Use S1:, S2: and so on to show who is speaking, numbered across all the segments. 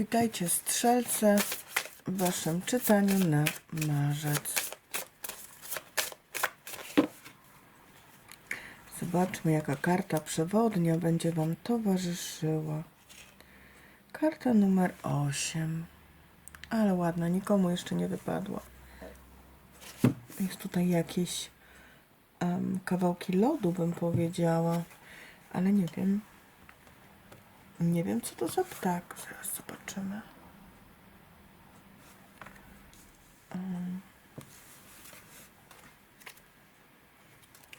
S1: Witajcie strzelce w waszym czytaniu na marzec. Zobaczmy, jaka karta przewodnia będzie wam towarzyszyła. Karta numer 8. Ale ładna, nikomu jeszcze nie wypadła. Jest tutaj jakieś em, kawałki lodu, bym powiedziała, ale nie wiem. Nie wiem, co to za ptak. Zaraz zobaczymy.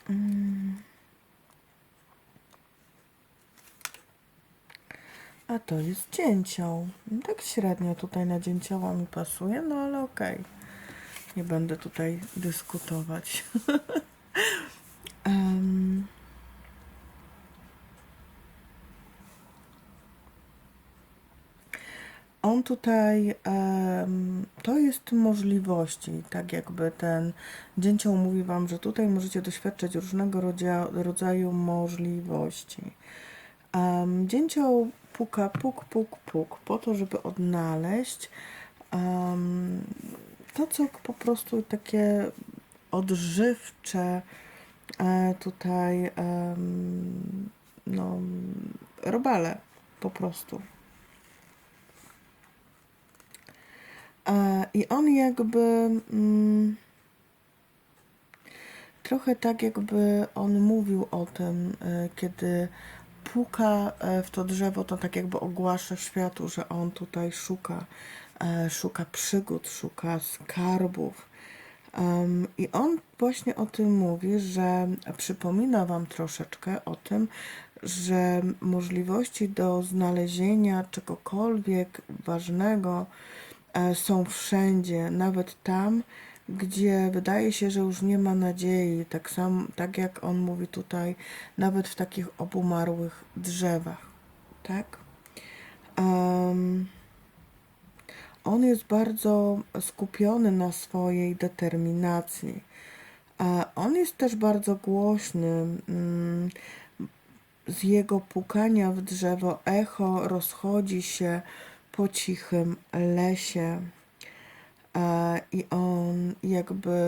S1: Um. A to jest dzięcioł. Tak średnio tutaj na dzięcioła mi pasuje, no ale okej. Nie będę tutaj dyskutować. Tutaj, to jest możliwości, tak jakby ten dzięcioł mówi Wam, że tutaj możecie doświadczać różnego rodzaju, możliwości. Dzięcioł puka, puk, puk, puk, po to, żeby odnaleźć to, co po prostu takie odżywcze e, tutaj, no, robale po prostu. E, I on jakby mm, trochę tak jakby on mówił o tym, e, kiedy puka e, w to drzewo, to tak jakby ogłasza światu, że on tutaj szuka, e, szuka przygód, szuka skarbów. Em, I on właśnie o tym mówi, że przypomina Wam troszeczkę o tym, że możliwości do znalezienia czegokolwiek ważnego e, są wszędzie, nawet tam, gdzie wydaje się, że już nie ma nadziei. Tak sam, tak jak on mówi tutaj, nawet w takich obumarłych drzewach, tak? Em, on jest bardzo skupiony na swojej determinacji. A on jest też bardzo głośny. mm, Z jego pukania w drzewo echo rozchodzi się po cichym lesie. E, I on jakby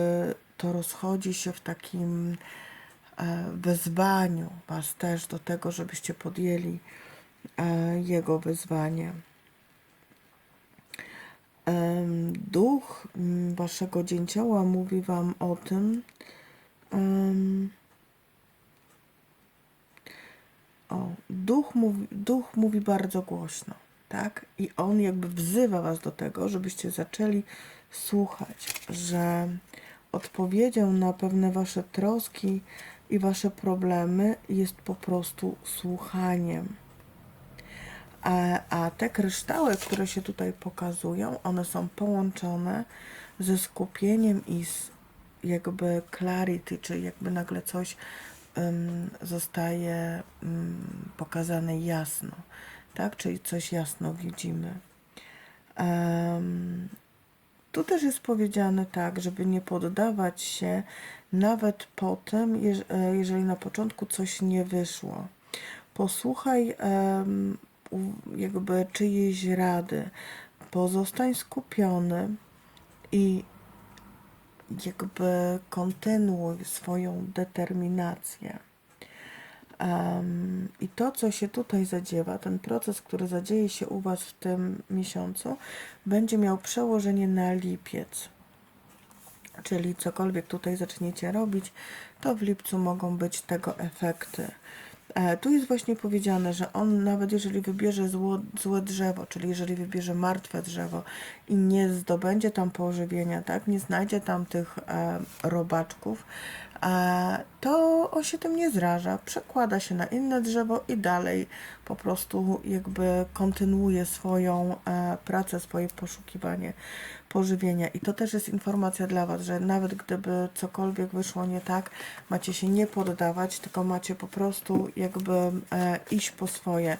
S1: to rozchodzi się w takim e, wezwaniu Was też do tego, żebyście podjęli e, jego wyzwanie. Duch waszego dzięcioła mówi wam o tym. O, duch mówi, duch mówi bardzo głośno, tak? I on jakby wzywa was do tego, żebyście zaczęli słuchać, że odpowiedzią na pewne wasze troski i wasze problemy jest po prostu słuchaniem. A, a te kryształy, które się tutaj pokazują, one są połączone ze skupieniem i z jakby clarity, czyli jakby nagle coś ym, zostaje ym, pokazane jasno, tak? Czyli coś jasno widzimy. Em, tu też jest powiedziane tak, żeby nie poddawać się nawet po tym, e, jeżeli na początku coś nie wyszło. Posłuchaj em, u- jakby czyjejś rady. Pozostań skupiony i jakby kontynuuj swoją determinację. Em, I to, co się tutaj zadziewa, ten proces, który zadzieje się u Was w tym miesiącu, będzie miał przełożenie na lipiec. Czyli cokolwiek tutaj zaczniecie robić, to w lipcu mogą być tego efekty. E, tu jest właśnie powiedziane, że on nawet jeżeli wybierze zło, złe drzewo, czyli jeżeli wybierze martwe drzewo i nie zdobędzie tam pożywienia, tak, nie znajdzie tam tych e, robaczków, to on się tym nie zraża. Przekłada się na inne drzewo i dalej po prostu jakby kontynuuje swoją e, pracę, swoje poszukiwanie pożywienia. I to też jest informacja dla Was, że nawet gdyby cokolwiek wyszło nie tak, macie się nie poddawać, tylko macie po prostu jakby e, iść po swoje.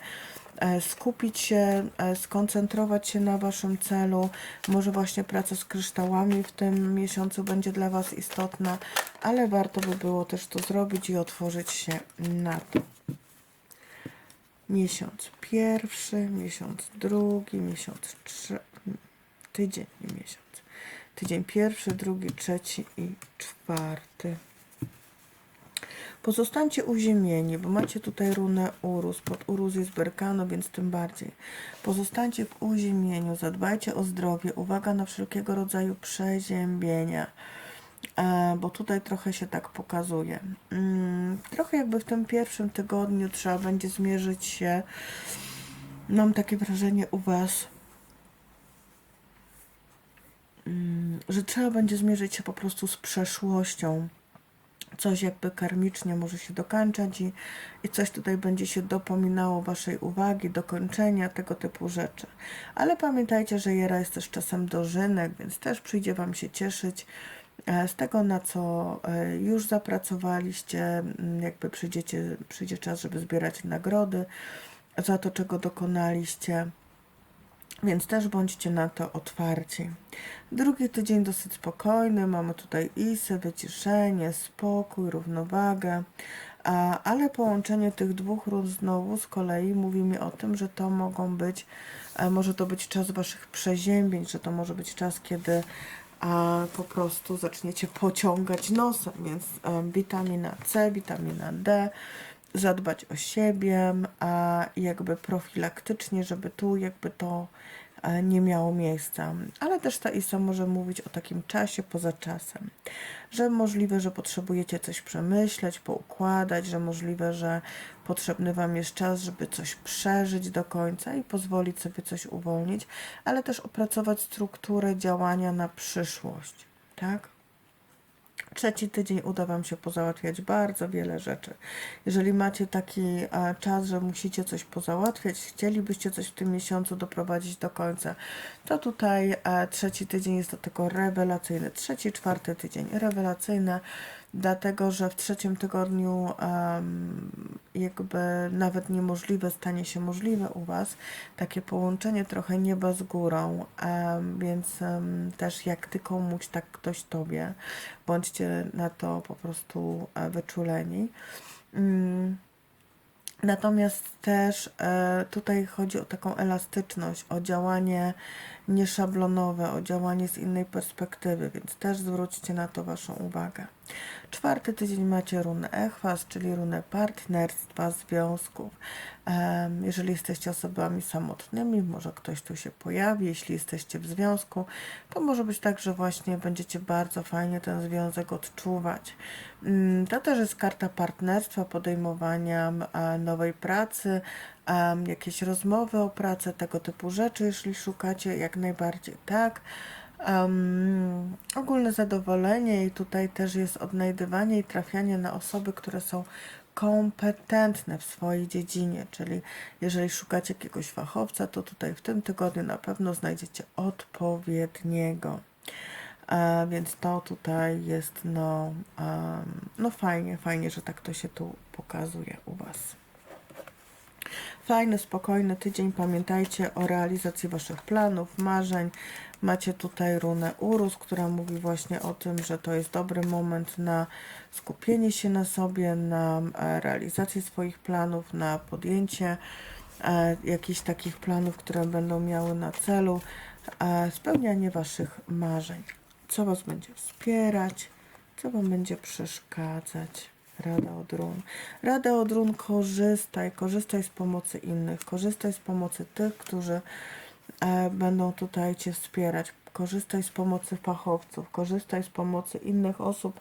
S1: E, skupić się, e, skoncentrować się na Waszym celu. Może właśnie praca z kryształami w tym miesiącu będzie dla Was istotna, ale warto by było też to zrobić i otworzyć się na to. miesiąc pierwszy, miesiąc drugi, miesiąc trzy, tydzień, miesiąc. Tydzień pierwszy, drugi, trzeci i czwarty. Pozostańcie uziemieni, bo macie tutaj runę Urus. Pod Urus jest Berkano, więc tym bardziej. Pozostańcie w uziemieniu, zadbajcie o zdrowie. Uwaga na wszelkiego rodzaju przeziębienia, e, bo tutaj trochę się tak pokazuje. Mm, trochę jakby w tym pierwszym tygodniu trzeba będzie zmierzyć się, mam takie wrażenie u Was, mm, że trzeba będzie zmierzyć się po prostu z przeszłością coś jakby karmicznie może się dokańczać i, i coś tutaj będzie się dopominało Waszej uwagi, dokończenia, tego typu rzeczy. Ale pamiętajcie, że Jera jest też czasem dożynek, więc też przyjdzie Wam się cieszyć e, z tego, na co e, już zapracowaliście, m, jakby przyjdziecie, przyjdzie czas, żeby zbierać nagrody za to, czego dokonaliście. Więc też bądźcie na to otwarci. Drugi tydzień dosyć spokojny. Mamy tutaj isę, wyciszenie, spokój, równowagę. A, ale połączenie tych dwóch run znowu z kolei mówi mi o tym, że to mogą być, e, może to być czas waszych przeziębień, że to może być czas, kiedy a, po prostu zaczniecie pociągać nosem, więc e, witamina C, witamina D, zadbać o siebie, a jakby profilaktycznie, żeby tu jakby to e, nie miało miejsca. Ale też ta ISA może mówić o takim czasie poza czasem, że możliwe, że potrzebujecie coś przemyśleć, poukładać, że możliwe, że potrzebny Wam jest czas, żeby coś przeżyć do końca i pozwolić sobie coś uwolnić, ale też opracować strukturę działania na przyszłość, tak? Trzeci tydzień uda Wam się pozałatwiać bardzo wiele rzeczy. Jeżeli macie taki e, czas, że musicie coś pozałatwiać, chcielibyście coś w tym miesiącu doprowadzić do końca, to tutaj e, trzeci tydzień jest do tego rewelacyjny. Trzeci, czwarty tydzień rewelacyjne, dlatego że w trzecim tygodniu jakby nawet niemożliwe stanie się możliwe u Was, takie połączenie trochę nieba z górą, więc też jak Ty komuś, tak ktoś Tobie, bądźcie na to po prostu e, wyczuleni. Mm. Natomiast też e, tutaj chodzi o taką elastyczność, o działanie nieszablonowe, o działanie z innej perspektywy, więc też zwróćcie na to Waszą uwagę. Czwarty tydzień macie runę Echwas, czyli runę partnerstwa, związków. Jeżeli jesteście osobami samotnymi, może ktoś tu się pojawi. Jeśli jesteście w związku, to może być tak, że właśnie będziecie bardzo fajnie ten związek odczuwać. Mm, To też jest karta partnerstwa, podejmowania nowej pracy, em, jakieś rozmowy o pracę, tego typu rzeczy, jeśli szukacie, jak najbardziej tak. Um, ogólne zadowolenie i tutaj też jest odnajdywanie i trafianie na osoby, które są kompetentne w swojej dziedzinie, czyli jeżeli szukacie jakiegoś fachowca, to tutaj w tym tygodniu na pewno znajdziecie odpowiedniego. E, więc to tutaj jest no, em, no fajnie, fajnie, że tak to się tu pokazuje u Was. Fajny, spokojny tydzień. Pamiętajcie o realizacji Waszych planów, marzeń. Macie tutaj runę Urus, która mówi właśnie o tym, że to jest dobry moment na skupienie się na sobie, na e, realizację swoich planów, na podjęcie e, jakichś takich planów, które będą miały na celu e, spełnianie Waszych marzeń. Co Was będzie wspierać, co Wam będzie przeszkadzać. Rada od run. Rada od run korzystaj, korzystaj z pomocy innych, korzystaj z pomocy tych, którzy e, będą tutaj Cię wspierać. Korzystaj z pomocy fachowców, korzystaj z pomocy innych osób,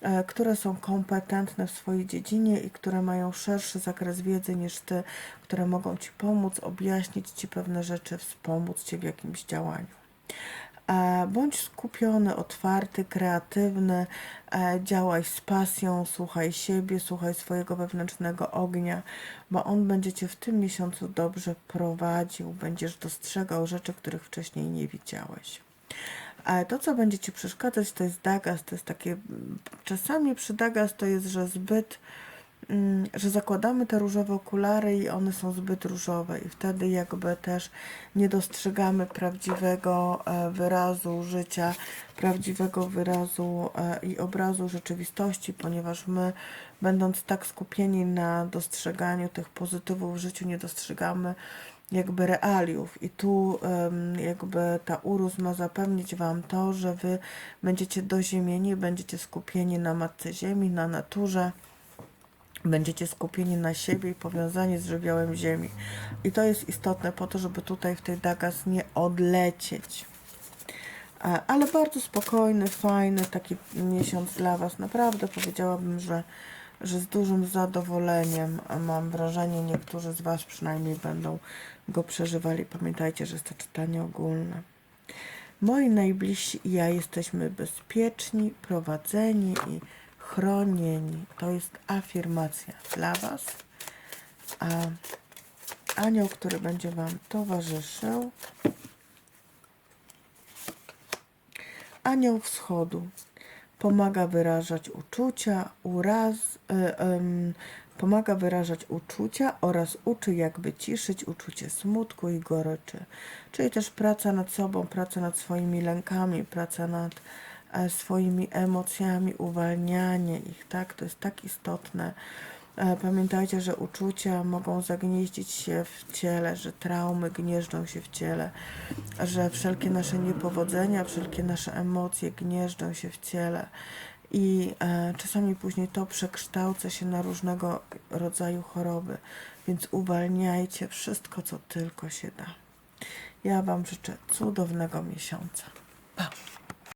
S1: e, które są kompetentne w swojej dziedzinie i które mają szerszy zakres wiedzy niż Ty, które mogą Ci pomóc, objaśnić Ci pewne rzeczy, wspomóc Cię w jakimś działaniu. E, Bądź skupiony, otwarty, kreatywny, e, działaj z pasją, słuchaj siebie, słuchaj swojego wewnętrznego ognia, bo on będzie cię w tym miesiącu dobrze prowadził, będziesz dostrzegał rzeczy, których wcześniej nie widziałeś. Ale to, co będzie ci przeszkadzać, to jest Dagas, to jest takie, czasami przy Dagas to jest, że zbyt że zakładamy te różowe okulary i one są zbyt różowe i wtedy jakby też nie dostrzegamy prawdziwego e, wyrazu życia, prawdziwego wyrazu e, i obrazu rzeczywistości, ponieważ my będąc tak skupieni na dostrzeganiu tych pozytywów w życiu, nie dostrzegamy jakby realiów. I tu jakby ta urus ma zapewnić Wam to, że Wy będziecie doziemieni, będziecie skupieni na Matce Ziemi, na naturze, będziecie skupieni na siebie i powiązani z żywiołem ziemi. I to jest istotne po to, żeby tutaj w tej Dagas nie odlecieć. Ale bardzo spokojny, fajny taki miesiąc dla Was. Naprawdę powiedziałabym, że, że z dużym zadowoleniem mam wrażenie, niektórzy z Was przynajmniej będą go przeżywali. Pamiętajcie, że jest to czytanie ogólne. Moi najbliżsi i ja jesteśmy bezpieczni, prowadzeni i chronieni. To jest afirmacja dla Was. A anioł, który będzie Wam towarzyszył, Anioł Wschodu pomaga wyrażać uczucia, uraz, y, em, pomaga wyrażać uczucia oraz uczy jakby ciszyć uczucie smutku i goryczy. Czyli też praca nad sobą, praca nad swoimi lękami, praca nad swoimi emocjami, uwalnianie ich, tak? To jest tak istotne. E, Pamiętajcie, że uczucia mogą zagnieździć się w ciele, że traumy gnieżdżą się w ciele, że wszelkie nasze niepowodzenia, wszelkie nasze emocje gnieżdżą się w ciele. I e, czasami później to przekształca się na różnego rodzaju choroby, więc uwalniajcie wszystko, co tylko się da. Ja Wam życzę cudownego miesiąca. Pa!